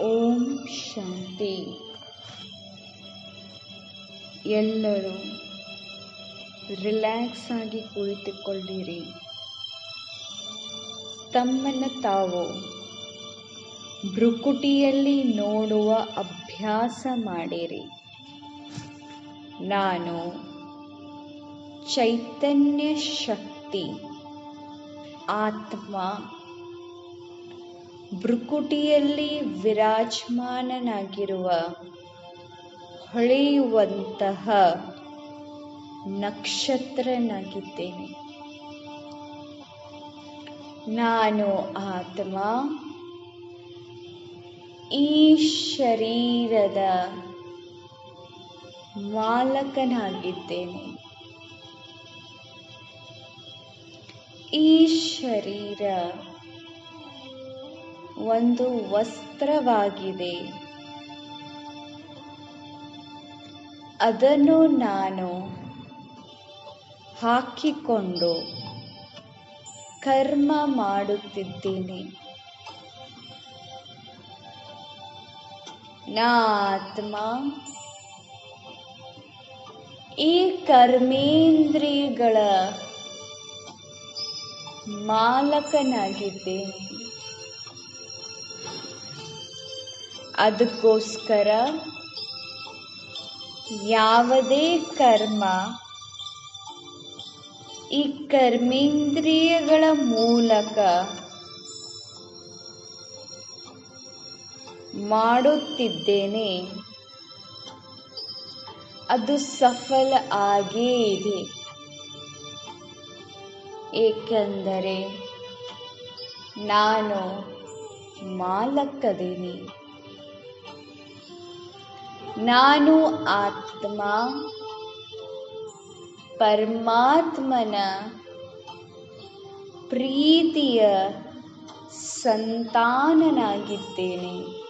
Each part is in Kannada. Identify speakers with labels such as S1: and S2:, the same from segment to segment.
S1: ಓಂ ಶಾಂತಿ. ಎಲ್ಲರೂ ರಿಲ್ಯಾಕ್ಸ್ ಆಗಿ ಕುಳಿತುಕೊಳ್ಳಿರಿ. ತಮ್ಮನ್ನು ತಾವು ಭ್ರುಕುಟಿಯಲ್ಲಿ ನೋಡುವ ಅಭ್ಯಾಸ ಮಾಡಿರಿ. ನಾನು ಚೈತನ್ಯ ಶಕ್ತಿ, ಆತ್ಮ ಭ್ರುಕುಟಿಯಲ್ಲಿ ವಿರಾಜಮಾನನಾಗಿರುವ ಹೊಳೆಯುವಂತಹ ನಕ್ಷತ್ರನಾಗಿದ್ದೇನೆ. ನಾನು ಆತ್ಮ ಈ ಶರೀರದ ಮಾಲಕನಾಗಿದ್ದೇನೆ. ಈ ಶರೀರ ಒಂದು ವಸ್ತ್ರವಾಗಿದೆ. ಅದನ್ನು ನಾನು ಹಾಕಿಕೊಂಡು ಕರ್ಮ ಮಾಡುತ್ತಿದ್ದೇನೆ. ನಾ ಆತ್ಮ ಈ ಕರ್ಮೇಂದ್ರಿಯಗಳ ಮಾಲಕನಾಗಿದ್ದೇನೆ. ಅದಕ್ಕೋಸ್ಕರ ಯಾವುದೇ ಕರ್ಮ ಈ ಕರ್ಮೇಂದ್ರಿಯಗಳ ಮೂಲಕ ಮಾಡುತ್ತಿದ್ದೇನೆ. ಅದು ಸಫಲ ಆಗೇ ಇದೆ. ಏಕೆಂದರೆ ನಾನು ಮಾಲಕದೇನೆ. ನಾನು ಆತ್ಮ ಪರಮಾತ್ಮನ ಪ್ರೀತಿಯ ಸಂತಾನನಾಗಿದ್ದೇನೆ.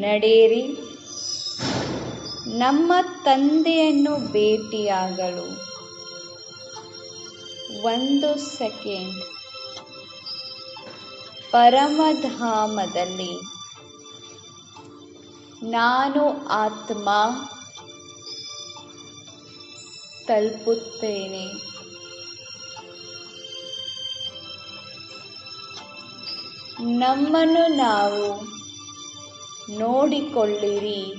S1: ನಡೆಯಿರಿ. ನಮ್ಮ ತಂದೆಯನ್ನು ಭೇಟಿಯಾಗಲು ಒಂದು ಸೆಕೆಂಡ್. ಪರಮಧಾಮದಲ್ಲಿ ನಾನು ಆತ್ಮ ತಲುಪುತ್ತೇನೆ. ನಮ್ಮನ್ನು ನಾವು ನೋಡಿಕೊಳ್ಳಿರಿ.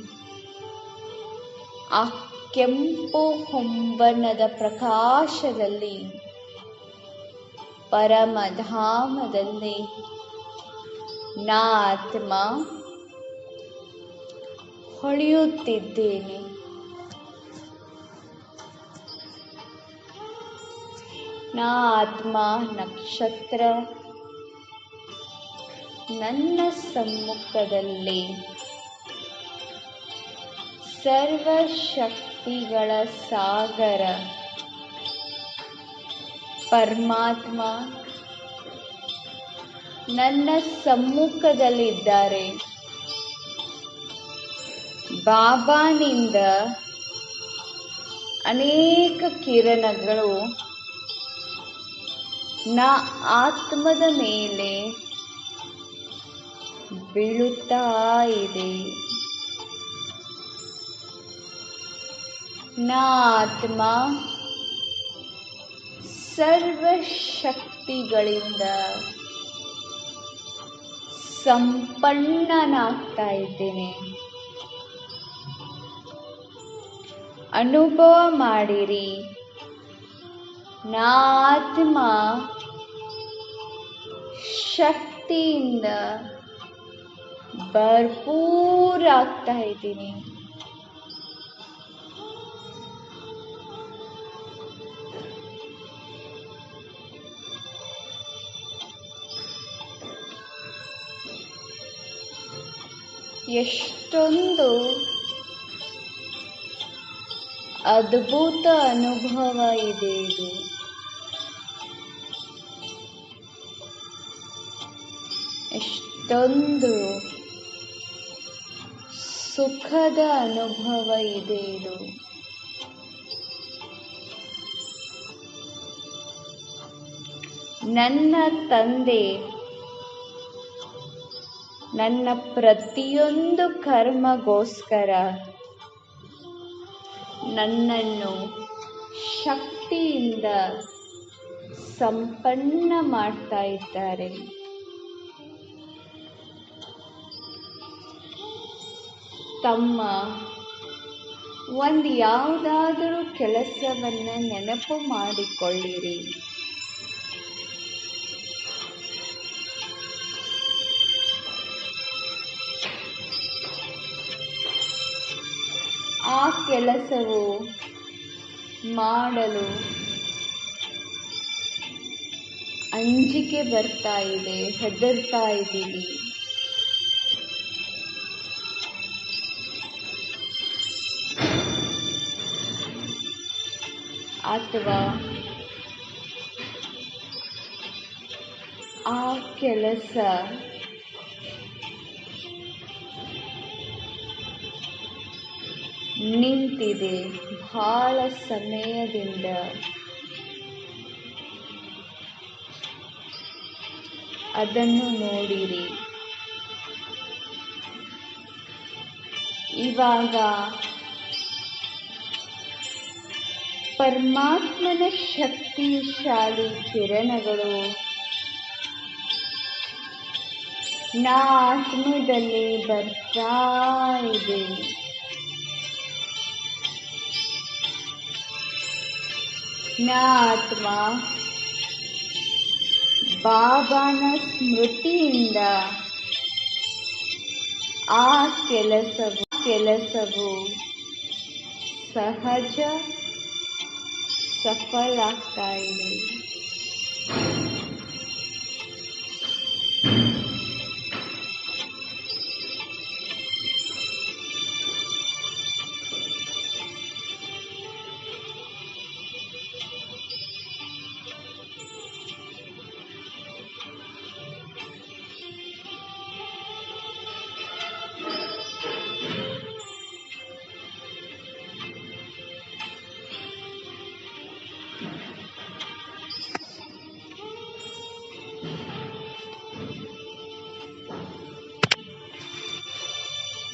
S1: ಆ ಕೆಂಪು ಹೊಂಬಣ್ಣದ ಪ್ರಕಾಶದಲ್ಲಿ ಪರಮಧಾಮದಲ್ಲಿ ನಾ ಆತ್ಮ ಹೊಳೆಯುತ್ತಿದ್ದೇನೆ. ನಾ ಆತ್ಮ ನಕ್ಷತ್ರ ನನ್ನ ಸಮ್ಮುಖದಲ್ಲಿ. ಸರ್ವಶಕ್ತಿಗಳ ಸಾಗರ. ಪರಮಾತ್ಮ ನನ್ನ ಸಮ್ಮುಖದಲ್ಲಿದ್ದಾರೆ. ಬಾಬಾನಿಂದ ಅನೇಕ ಕಿರಣಗಳು ನಾ ಆತ್ಮದ ಮೇಲೆ ಬೀಳುತ್ತಾ ಇದೆ. ನಾ ಆತ್ಮ ಸರ್ವಶಕ್ತಿಗಳಿಂದ ಸಂಪನ್ನನಾಗ್ತಾ ಇದ್ದೇನೆ. ಅನುಭವ ಮಾಡಿರಿ. ನಾ ಆತ್ಮ ಶಕ್ತಿಯಿಂದ ಭರ್ಪೂರ್ ಆಗ್ತಾ ಇದ್ದೀನಿ. ಎಷ್ಟೊಂದು ಅದ್ಭುತ ಅನುಭವ ಇದೆ ಇದು. ಎಷ್ಟೊಂದು ಸುಖದ ಅನುಭವ ಇದೆ ಇದು. ನನ್ನ ತಂದೆ ನನ್ನ ಪ್ರತಿಯೊಂದು ಕರ್ಮಗೋಸ್ಕರ ನನ್ನನ್ನು ಶಕ್ತಿಯಿಂದ ಸಂಪನ್ನ ಮಾಡ್ತಾ ಇದ್ದಾರೆ. ತಮ್ಮ ಒಂದು ಯಾವುದಾದರೂ ಕೆಲಸವನ್ನು ನೆನಪು ಮಾಡಿಕೊಳ್ಳಿರಿ. ಕೆಲಸವು ಮಾಡಲು ಅಂಜಿಕೆ ಬರ್ತಾ ಇದೆ ಹೆದರ್ತಾ ಇದ್ದೀವಿ ಅಥವಾ ಆ ಕೆಲಸ ನಿಂತಿದೆ ಬಹಳ ಸಮಯದಿಂದ. ಅದನ್ನು ನೋಡಿರಿ. ಇವಾಗ ಪರಮಾತ್ಮನ ಶಕ್ತಿಶಾಲಿ ಕಿರಣಗಳು ನಾ ಬರ್ತಾ ಇದೆ. ನಾ ಆತ್ಮ ಬಾಬಾನ ಸ್ಮೃತಿಯಿಂದ ಆ ಕೆಲಸವು ಕೆಲಸವು ಸಹಜ ಸಫಲ ಆಗ್ತಾ ಇದೆ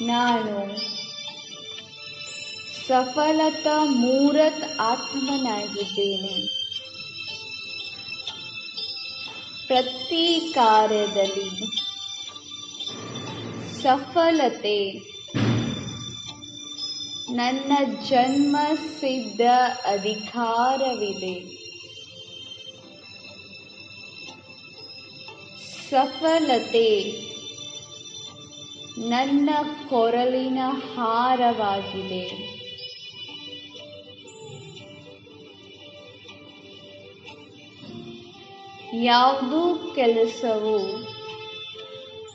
S1: ನಾನು ಸಫಲತಾ ಮೂರತ್ ಆತ್ಮನಾಗಿದ್ದೇನೆ. ಪ್ರತಿ ಕಾರ್ಯದಲ್ಲಿ ಸಫಲತೆ ನನ್ನ ಜನ್ಮ ಸಿದ್ಧ ಅಧಿಕಾರವಿದೆ. ಸಫಲತೆ ನನ್ನ ಕೊರಳಿನ ಹಾರವಾಗಿದೆ. ಯಾವುದೂ ಕೆಲಸವು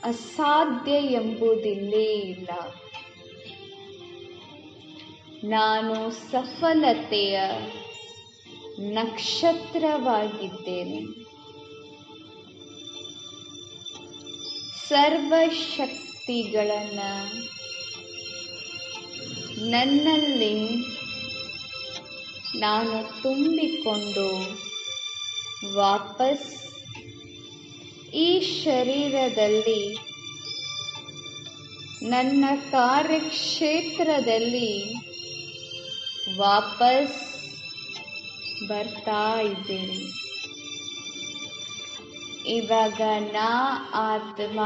S1: ಅಸಾಧ್ಯ ಎಂಬುದಿಲ್ಲೇ ಇಲ್ಲ. ನಾನು ಸಫಲತೆಯ ನಕ್ಷತ್ರವಾಗಿದ್ದೇನೆ. ಸರ್ವಶಕ್ತಿಗಳನ್ನು ನನ್ನಲ್ಲಿ ನಾನು ತುಂಬಿಕೊಂಡು ವಾಪಸ್ ಈ ಶರೀರದಲ್ಲಿ, ನನ್ನ ಕಾರ್ಯಕ್ಷೇತ್ರದಲ್ಲಿ ವಾಪಸ್ ಬರ್ತಾ ಇದ್ದೇನೆ. ಇವಾಗ ನಾ ಆತ್ಮ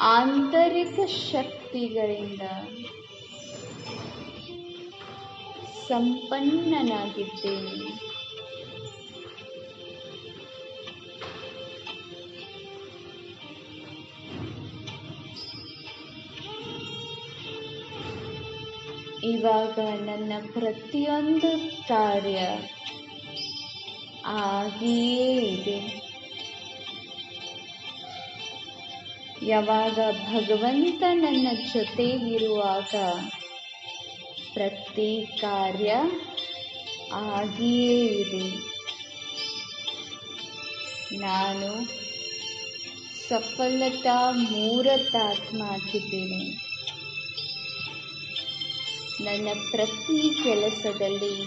S1: ಆಂತರಿಕ ಶಕ್ತಿಗಳಿಂದ ಸಂಪನ್ನನಾಗಿದ್ದೇನೆ. ಇವಾಗ ನನ್ನ ಪ್ರತಿಯೊಂದು ಕಾರ್ಯ ಆಗಿಯೇ ಇದೆ. ಯಾವಾಗ ಭಗವಂತ ನನ್ನ ಜೊತೆಗಿರುವಾಗ ಪ್ರತಿ ಕಾರ್ಯ ಆಗಿಯೇ ಇದೆ. ನಾನು ಸಫಲತಾ ಮೂರತಾತ್ಮ ಆಗಿದ್ದೇನೆ ನನ್ನ ಪ್ರತಿ ಕೆಲಸದಲ್ಲಿ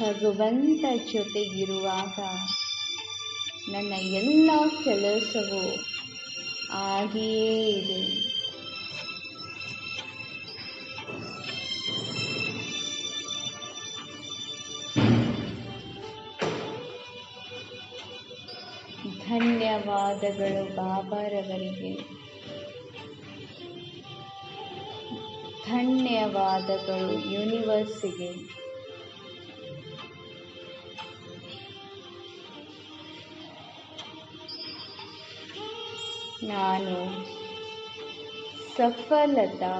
S1: ಭಗವಂತ ಜೊತೆಗಿರುವಾಗ ನನ್ನ ಎಲ್ಲ ಕೆಲಸವು ಹಾಗೆಯೇ ಇದೆ ಧನ್ಯವಾದಗಳು ಬಾಬಾರವರಿಗೆ. ಧನ್ಯವಾದಗಳು ಯೂನಿವರ್ಸಿಗೆ. ನಾನು ಸಫಲತಾ